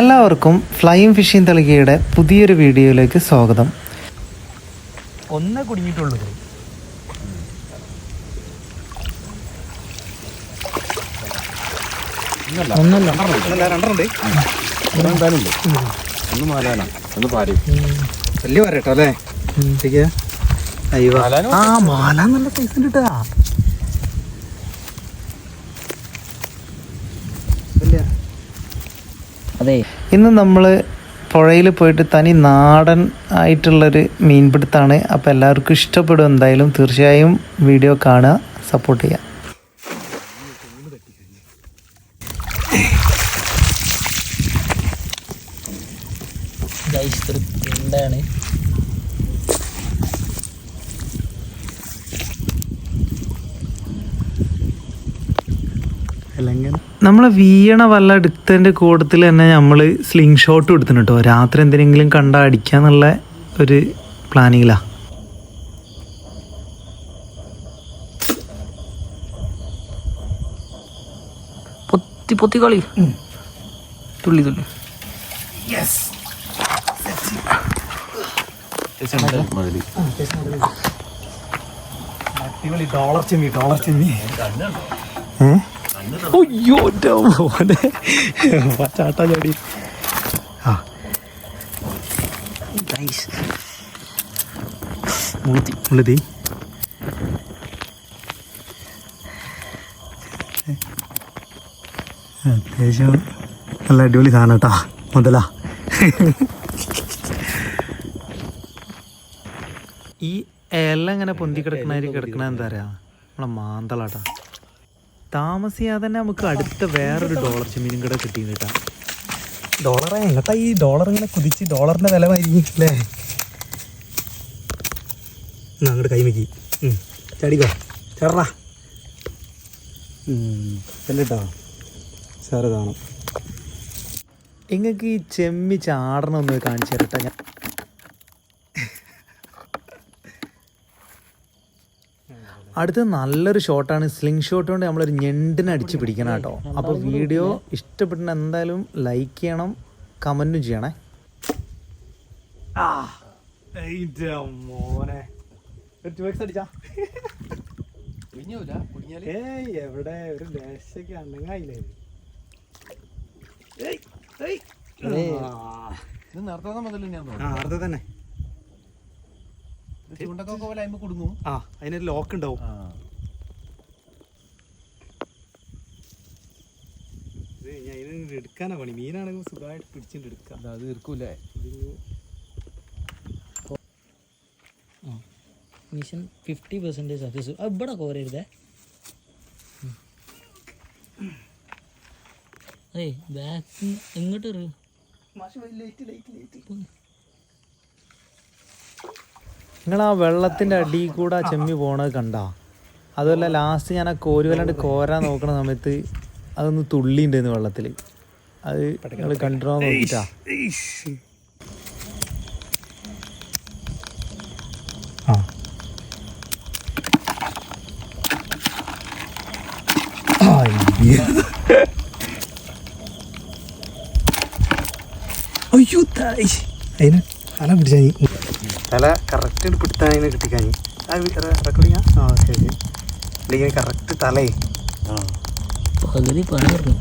എല്ലാവർക്കും flying phishing തളികയുടെ പുതിയൊരു വീഡിയോയിലേക്ക് സ്വാഗതം. ഒന്നേ കുടുങ്ങിയിട്ടുള്ളൂ ഒന്നല്ല. വലിയ പറയട്ടോ അല്ലേ? അയ്യോ. ആ മാല നല്ല പൈസ കിട്ടാ അതെ. ഇന്ന് നമ്മൾ പുഴയിൽ പോയിട്ട് തനി നാടൻ ആയിട്ടുള്ളൊരു മീൻപിടുത്താണ്. അപ്പോൾ എല്ലാവർക്കും ഇഷ്ടപ്പെടും എന്തായാലും തീർച്ചയായും വീഡിയോ കാണുക സപ്പോർട്ട് ചെയ്യുക. ഗൈസ് നമ്മൾ വീണ വല്ല എടുത്തതിന്റെ കൂട്ടത്തിൽ തന്നെ നമ്മൾ സ്ലിംഗ് ഷോട്ട് എടുത്തിട്ടുണ്ട് കേട്ടോ രാത്രി എന്തിനെങ്കിലും കണ്ട അടിക്കാന്നുള്ള ഒരു പ്ലാനിങ്ങിലാണ് പൊത്തി പൊത്തി കളി. തുള്ളി തുള്ളി. ഡോളർ ചെമ്മി ഡോളർ ചെമ്മി. അയ്യോ ചാട്ടാ ചാടി ആ. മുളുത്തി ഉള്ളതി അത്യാവശ്യം നല്ല അടിപൊളി സാധനം കേട്ടാ മുതലാ. ഈ ഇല ഇങ്ങനെ പൊന്തി കിടക്കണ കിടക്കണ എന്താ പറയാ? നമ്മളെ മാന്തളാട്ടാ. താമസിയാതെ തന്നെ നമുക്ക് അടുത്ത വേറൊരു ഡോളർ ചെമ്മീനും കൂടെ കിട്ടിയിട്ടാ ഡോളർ എങ്ങട്ടാ ഈ ഡോളർ ഇങ്ങനെ കുതിച്ച് ഡോളറിന്റെ വില മായിരിക്കും അല്ലേ? അങ്ങോട്ട് കൈമക്കി ചടിക്കോ. ചേർറാ എന്നിട്ടാ സാറ് കാണും. നിങ്ങൾക്ക് ഈ ചെമ്മി ചാടണമെന്ന് കാണിച്ചു തരട്ടെ ഞാൻ. അടുത്ത നല്ലൊരു ഷോട്ടാണ് സ്ലിംഗ് ഷോട്ട് കൊണ്ട് നമ്മളൊരു ഞെണ്ടിനെ അടിച്ച് പിടിക്കണം കേട്ടോ. അപ്പോൾ വീഡിയോ ഇഷ്ടപ്പെട്ട എന്തായാലും ലൈക്ക് ചെയ്യണം കമന്റും ചെയ്യണേ. മോനെ. എവിടെ? ഒരു ലേശൊക്കെ അണ്ണങ്ങായില്ലേ നേരത്തെ തന്നെ. പോലെ കുടുങ്ങും. ആ അതിനൊരു ലോക്ക് ഉണ്ടാവും. ഇത് ഞാൻ ഇതിന് എടുക്കാനാ പണി. മീനാണെങ്കിൽ സുഖമായിട്ട് പിടിച്ചിട്ട് എടുക്കാം. അത് തീർക്കൂലേ മിഷൻ ഫിഫ്റ്റി പെർസെന്റേജ് സക്സസ് ഇവിടെ കോരരുതേ ഏയ് ബാക്ക് എങ്ങോട്ട് എറിയും നിങ്ങൾ ആ വെള്ളത്തിന്റെ അടിയിൽ കൂടെ ചെമ്മി പോണത് കണ്ടാ? അതുമല്ല ലാസ്റ്റ് ഞാൻ ആ കോരുവല്ലാണ്ട് കോരാൻ നോക്കണ സമയത്ത് അതൊന്ന് തുള്ളിണ്ടായിരുന്നു വെള്ളത്തിൽ. അത് നിങ്ങൾ കണ്ടിട്ടോ നോക്കിട്ടാ. ആ. അയ്യോ തായ്. അതിന് തല പിടിച്ചാ നീ. തല കറക്റ്റ് പിടുത്താൻ അതിന് കിട്ടിക്കാ നീ. റെക്കോർഡിങ്ങാ ആ ഓക്കെ അല്ലെങ്കിൽ കറക്റ്റ് തലേ. പകുതി പറഞ്ഞു